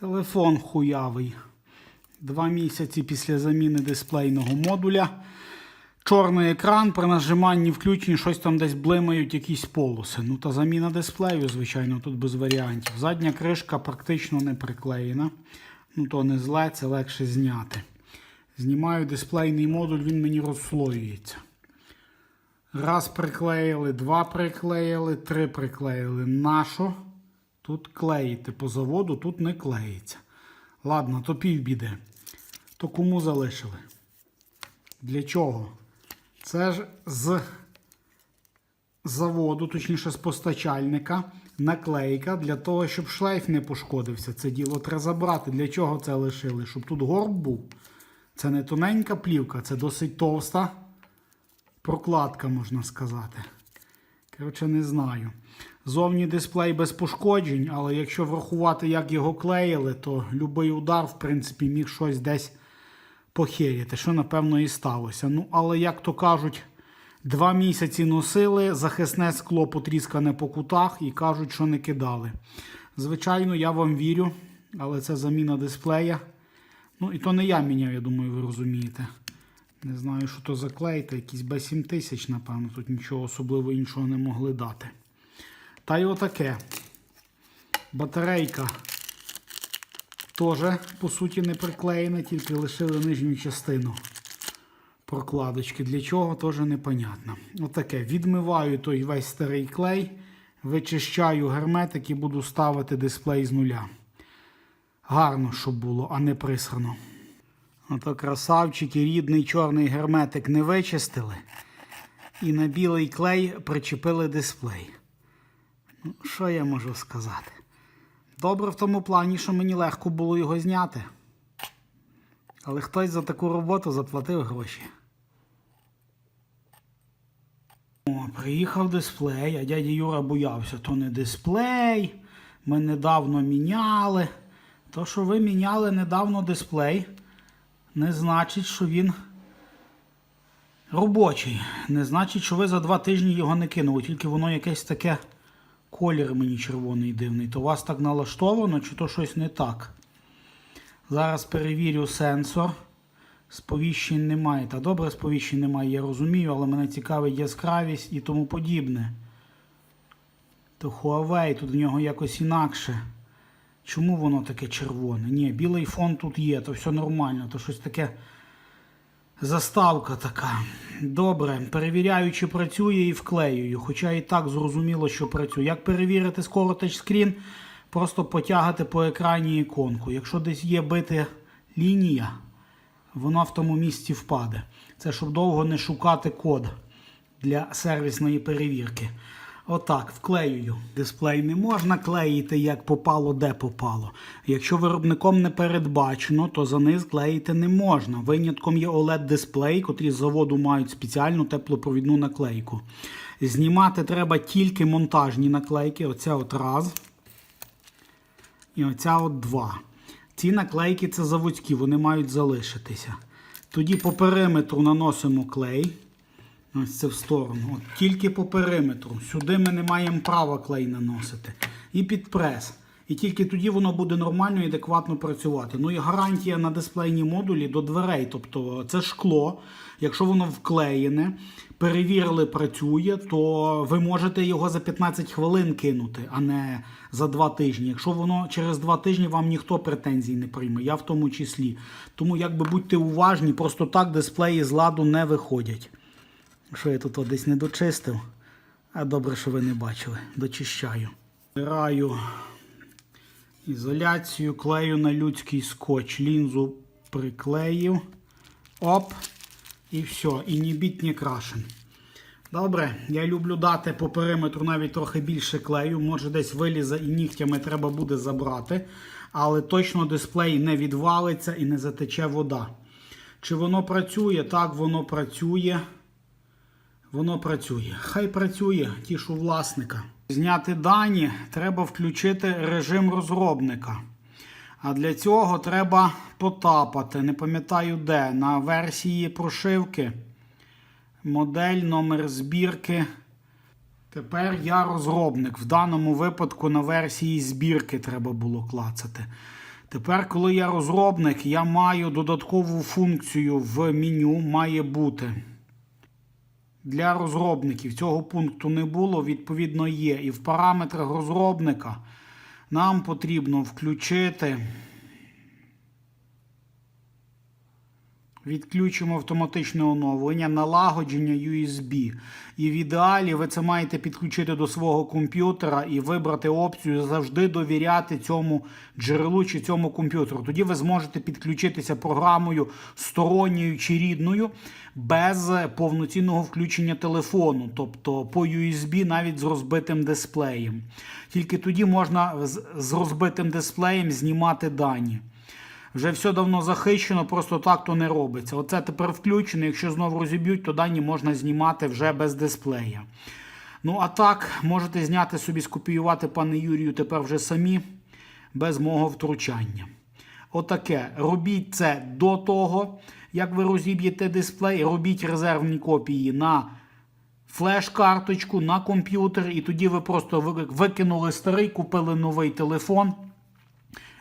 Телефон хуявий. Два місяці після заміни дисплейного модуля. Чорний екран при нажиманні включенні щось там десь блимають якісь полоси. Ну та заміна дисплею, звичайно, тут без варіантів. Задня кришка практично не приклеєна. Ну то не зле, це легше зняти. Знімаю дисплейний модуль, він мені розслоюється. Раз приклеїли, два приклеїли, три приклеїли. Нащо? Тут клеїти по заводу, тут не клеїться. Ладно, то півбіди. То кому залишили? Для чого? Це ж з заводу, точніше з постачальника, наклейка для того, щоб шлейф не пошкодився. Це діло треба забрати. Для чого це лишили? Щоб тут горб був. Це не тоненька плівка, це досить товста прокладка, можна сказати. Коротше, не знаю. Зовні дисплей без пошкоджень, але якщо врахувати, як його клеїли, то будь-який удар, в принципі, міг щось десь похеріти, що напевно і сталося. Ну, але як то кажуть, два місяці носили, захисне скло потріскане по кутах і кажуть, що не кидали. Звичайно, я вам вірю, але це заміна дисплея. Ну, і то не я міняв, я думаю, ви розумієте. Не знаю, що то за клей, та якийсь B7000, напевно, тут нічого особливо іншого не могли дати. Та й отаке. Батарейка теж, по суті, не приклеєна, тільки лишили нижню частину прокладочки. Для чого, теж непонятно. Отаке. Відмиваю той весь старий клей, вичищаю герметик і буду ставити дисплей з нуля. Гарно, щоб було, а не присрано. Ото красавчики, рідний чорний герметик не вичистили. І на білий клей причепили дисплей. Ну, що я можу сказати? Добре в тому плані, що мені легко було його зняти. Але хтось за таку роботу заплатив гроші. О, приїхав дисплей, а дядя Юра боявся, то не дисплей. Ми недавно міняли. То, що ви міняли недавно дисплей, не значить, що він робочий. Не значить, що ви за два тижні його не кинули, тільки воно якесь таке колір мені червоний дивний. То вас так налаштовано, чи то щось не так. Зараз перевірю сенсор. Сповіщень немає. Та добре, сповіщень немає, я розумію, але мене цікавить яскравість і тому подібне. То Huawei, тут в нього якось інакше. Чому воно таке червоне? Ні, білий фон тут є, то все нормально, то щось таке заставка така. Добре, перевіряю, чи працює і вклеюю. Хоча і так зрозуміло, що працює. Як перевірити скоро тачскрін? Просто потягати по екрані іконку. Якщо десь є бита лінія, вона в тому місці впаде. Це щоб довго не шукати код для сервісної перевірки. Отак, вклеюю. Дисплей не можна клеїти, як попало, де попало. Якщо виробником не передбачено, то за низ клеїти не можна. Винятком є OLED-дисплей, котрі з заводу мають спеціальну теплопровідну наклейку. Знімати треба тільки монтажні наклейки. Оця от раз. І оця от два. Ці наклейки це заводські, вони мають залишитися. Тоді по периметру наносимо клей. Ось це в сторону. От, тільки по периметру. Сюди ми не маємо права клей наносити. І під прес. І тільки тоді воно буде нормально і адекватно працювати. Ну і гарантія на дисплейні модулі до дверей. Тобто це шкло. Якщо воно вклеєне, перевірили, працює, то ви можете його за 15 хвилин кинути, а не за 2 тижні. Якщо воно через 2 тижні вам ніхто претензій не прийме, я в тому числі. Тому якби будьте уважні, просто так дисплеї з ладу не виходять. Що я тут десь не дочистив? А добре, що ви не бачили. Дочищаю. Збираю ізоляцію, клею на людський скотч. Лінзу приклеїв. Оп. І все. І ні біт, ні крашен. Добре, я люблю дати по периметру навіть трохи більше клею. Може десь вилізе і нігтями треба буде забрати. Але точно дисплей не відвалиться і не затече вода. Чи воно працює? Так, воно працює. Воно працює. Хай працює, тішу власника. Зняти дані треба включити режим розробника. А для цього треба потапати. Не пам'ятаю де. На версії прошивки. Модель, номер збірки. Тепер я розробник. В даному випадку на версії збірки треба було клацати. Тепер, коли я розробник, я маю додаткову функцію в меню має бути. Для розробників цього пункту не було, відповідно є. І в параметрах розробника нам потрібно включити. Відключимо автоматичне оновлення, налагодження USB. І в ідеалі ви це маєте підключити до свого комп'ютера і вибрати опцію завжди довіряти цьому джерелу чи цьому комп'ютеру. Тоді ви зможете підключитися програмою сторонньою чи рідною без повноцінного включення телефону, тобто по USB навіть з розбитим дисплеєм. Тільки тоді можна з- розбитим дисплеєм знімати дані. Вже все давно захищено, просто так то не робиться. Оце тепер включено. Якщо знову розіб'ють, то дані можна знімати вже без дисплея. Ну, а так, можете зняти собі, скопіювати, пане Юрію, тепер вже самі, без мого втручання. Отаке. Робіть це до того, як ви розіб'єте дисплей, робіть резервні копії на флеш-карточку, на комп'ютер, і тоді ви просто викинули старий, купили новий телефон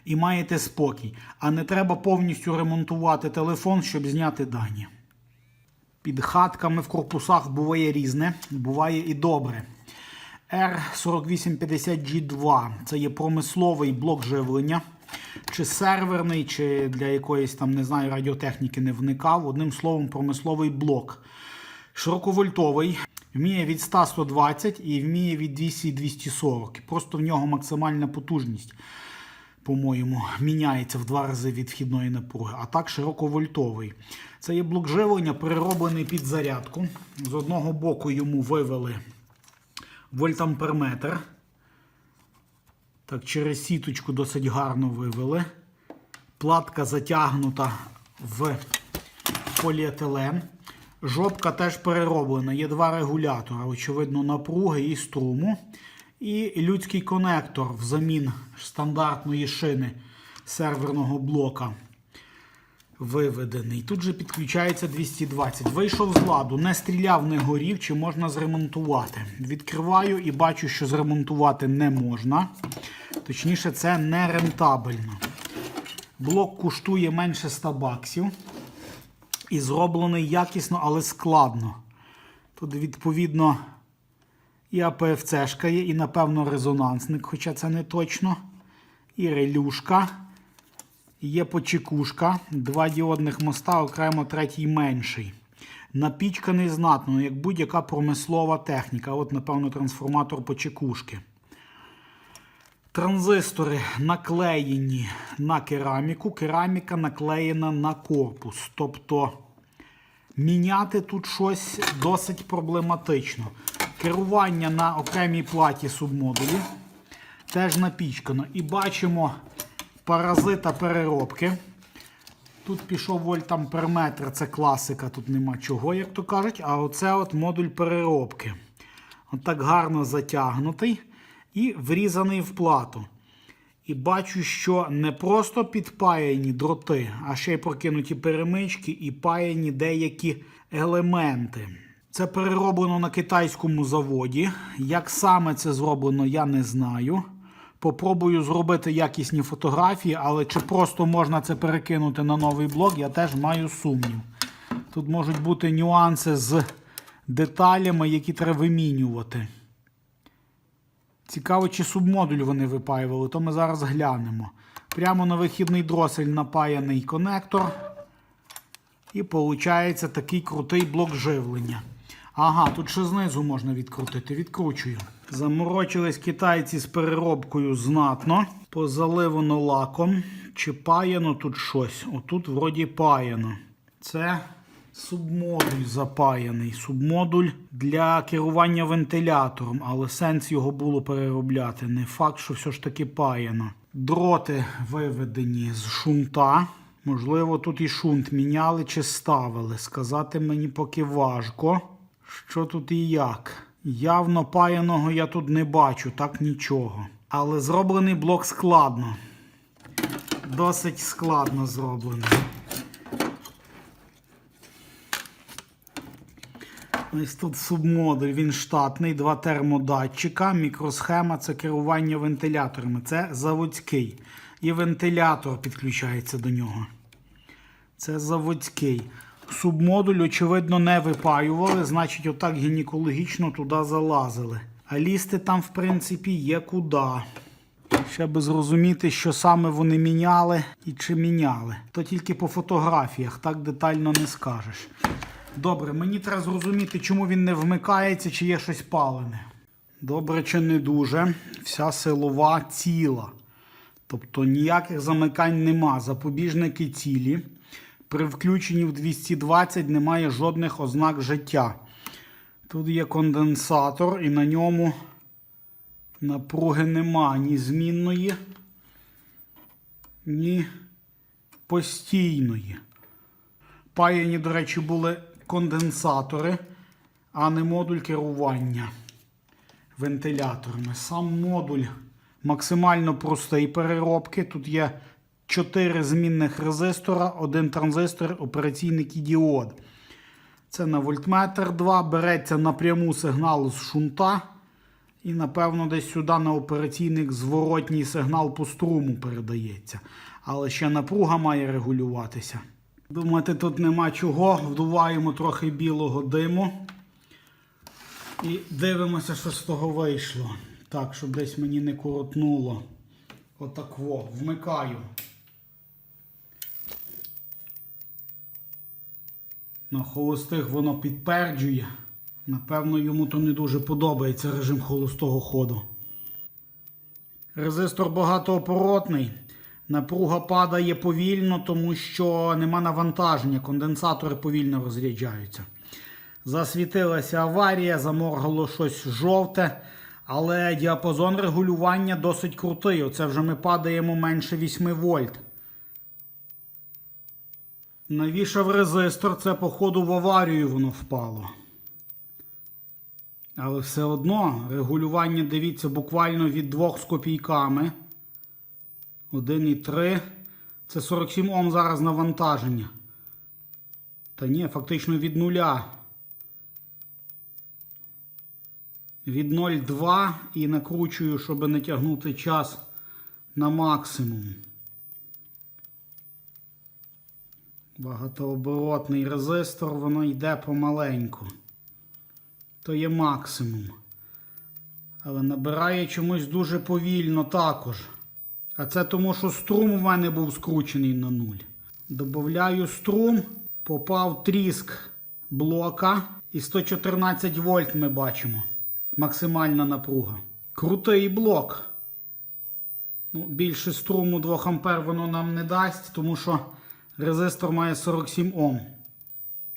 і маєте спокій. А не треба повністю ремонтувати телефон, щоб зняти дані. Під хатками в корпусах буває різне, буває і добре. R4850G2 це є промисловий блок живлення, чи серверний, чи для якоїсь там, не знаю, радіотехніки не вникав. Одним словом, промисловий блок. Широковольтовий, вміє від 100-120 і вміє від 200-240. Просто в нього максимальна потужність по-моєму, міняється в два рази від вхідної напруги, а так широковольтовий. Це є блок живлення, перероблений під зарядку. З одного боку йому вивели вольтамперметр. Так, через сіточку досить гарно вивели. Платка затягнута в поліетилен. Жопка теж перероблена. Є два регулятора, очевидно, напруги і струму. І людський конектор взамін стандартної шини серверного блока виведений. Тут же підключається 220. Вийшов з ладу, не стріляв, не горів, чи можна зремонтувати. Відкриваю і бачу, що зремонтувати не можна. Точніше, це не рентабельно. Блок коштує менше 100 баксів. І зроблений якісно, але складно. Тут, відповідно, і АПФЦшка є, і, напевно, резонансник, хоча це не точно. І релюшка. Є почекушка, два діодних моста, окремо третій менший. Напічканий знатно, як будь-яка промислова техніка. От, напевно, трансформатор почекушки. Транзистори наклеєні на кераміку, кераміка наклеєна на корпус. Тобто міняти тут щось досить проблематично. Керування на окремій платі субмодулі теж напічкано. І бачимо паразита переробки. Тут пішов вольтамперметр, це класика, тут нема чого, як то кажуть. А оце от модуль переробки. Отак гарно затягнутий і врізаний в плату. І бачу, що не просто підпаяні дроти, а ще й прокинуті перемички і паяні деякі елементи. Це перероблено на китайському заводі. Як саме це зроблено, я не знаю. Попробую зробити якісні фотографії, але чи просто можна це перекинути на новий блок, я теж маю сумнів. Тут можуть бути нюанси з деталями, які треба вимінювати. Цікаво, чи субмодуль вони випаювали, то ми зараз глянемо. Прямо на вихідний дросель напаяний конектор. І виходить такий крутий блок живлення. Ага, тут ще знизу можна відкрутити. Відкручую. Заморочились китайці з переробкою знатно. Позаливано лаком. Чи паяно тут щось? Отут вроді паяно. Це субмодуль запаяний. Субмодуль для керування вентилятором, але сенс його було переробляти. Не факт, що все ж таки паяно. Дроти виведені з шунта. Можливо, тут і шунт міняли чи ставили. Сказати мені поки важко. Що тут і як? Явно паяного я тут не бачу, так нічого. Але зроблений блок складно. Досить складно зроблений. Ось тут субмодуль, він штатний, два термодатчика, мікросхема це керування вентиляторами. Це заводський. і вентилятор підключається до нього. Це заводський. Субмодуль, очевидно, не випаювали, значить, отак гінекологічно туди залазили. А лізти там, в принципі, є куди. Ще би зрозуміти, що саме вони міняли і чи міняли. То тільки по фотографіях, так детально не скажеш. Добре, мені треба зрозуміти, чому він не вмикається, чи є щось палене. Добре чи не дуже. Вся силова ціла. Тобто ніяких замикань нема. Запобіжники цілі. При включенні в 220 немає жодних ознак життя. Тут є конденсатор, і на ньому напруги нема ні змінної, ні постійної. Паяні, до речі, були конденсатори, а не модуль керування вентиляторами. Сам модуль максимально простий переробки. Тут є 4 змінних резистора, один транзистор, операційник і діод. Це на вольтметр 2, береться напряму сигнал з шунта. І, напевно, десь сюди на операційник зворотній сигнал по струму передається. Але ще напруга має регулюватися. Думати, тут нема чого. Вдуваємо трохи білого диму. І дивимося, що з того вийшло. Так, щоб десь мені не коротнуло. Отак во, вмикаю. На холостих воно підперджує. Напевно, йому то не дуже подобається режим холостого ходу. Резистор багатоопоротний. Напруга падає повільно, тому що нема навантаження. Конденсатори повільно розряджаються. Засвітилася аварія, заморгало щось жовте, але діапазон регулювання досить крутий. Оце вже ми падаємо менше 8 вольт. Навішав резистор, це, походу, в аварію воно впало. Але все одно регулювання, дивіться, буквально від 2 з копійками. 1,3. Це 47 Ом зараз навантаження. Та ні, фактично від нуля. Від 0,2 і накручую, щоб не тягнути час на максимум. Багатооборотний резистор, воно йде помаленьку. То є максимум. Але набирає чомусь дуже повільно також. А це тому, що струм у мене був скручений на нуль. Добавляю струм, попав тріск блока і 114 вольт ми бачимо. Максимальна напруга. Крутий блок. Ну, більше струму 2 А воно нам не дасть, тому що резистор має 47 Ом.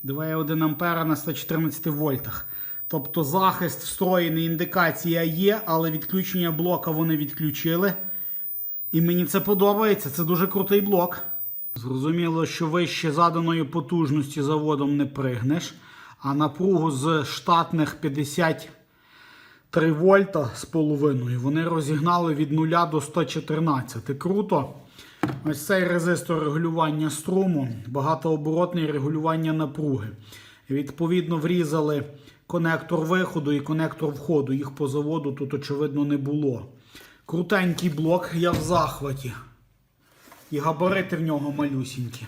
2,1 А на 114 вольтах. Тобто захист встроєний, індикація є, але відключення блока вони відключили. І мені це подобається, це дуже крутий блок. Зрозуміло, що вище заданої потужності заводом не пригнеш, а напругу з штатних 53 вольта з половиною вони розігнали від 0 до 114. Круто. Ось цей резистор регулювання струму, багатооборотне регулювання напруги. Відповідно, врізали конектор виходу і конектор входу. Їх по заводу тут, очевидно, не було. Крутенький блок, я в захваті. І габарити в нього малюсінькі.